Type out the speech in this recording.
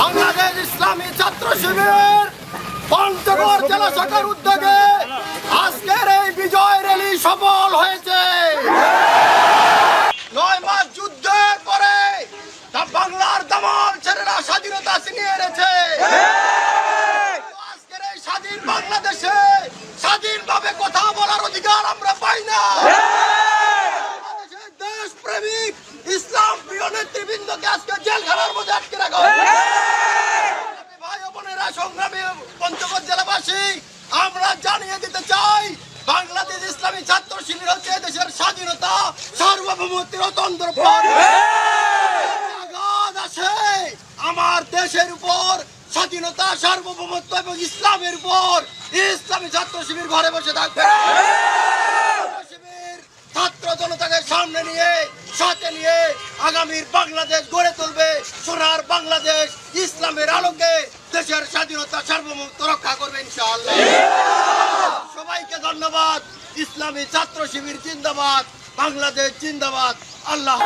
বাংলাদেশ ইসলামী ছাত্র শিবির পঞ্চগড় জেলা শাখার উদ্যোগে আমরা পাই না। বাংলাদেশের দেশপ্রেমিক ইসলাম প্রিয় নেতৃবৃন্দকে আজকে জেলখানার মধ্যে আটকে রাখা। ভাই বোনেরা সংগ্রামী পঞ্চগড় জেলাবাসী আমরা জানিয়ে দিতে চাই বাংলাদেশ ইসলামী ছাত্র শিবির হচ্ছে দেশের স্বাধীনতা সার্বভৌমত্বের অতন্ত্র আছে আমার দেশের উপর স্বাধীনতা সার্বভৌমত্ব এবং ইসলামের উপর। ইসলামী ছাত্র শিবির ঘরে বসে থাকবে। আগামীর বাংলাদেশ গড়ে তুলবে সোনার বাংলাদেশ। ইসলামের আলোকে দেশের স্বাধীনতা সার্বভৌমত্ব রক্ষা করবে ইনশাআল্লাহ। সবাইকে ধন্যবাদ। ইসলামী ছাত্র শিবির জিন্দাবাদ। বাংলাদেশ জিন্দাবাদ। আল্লাহ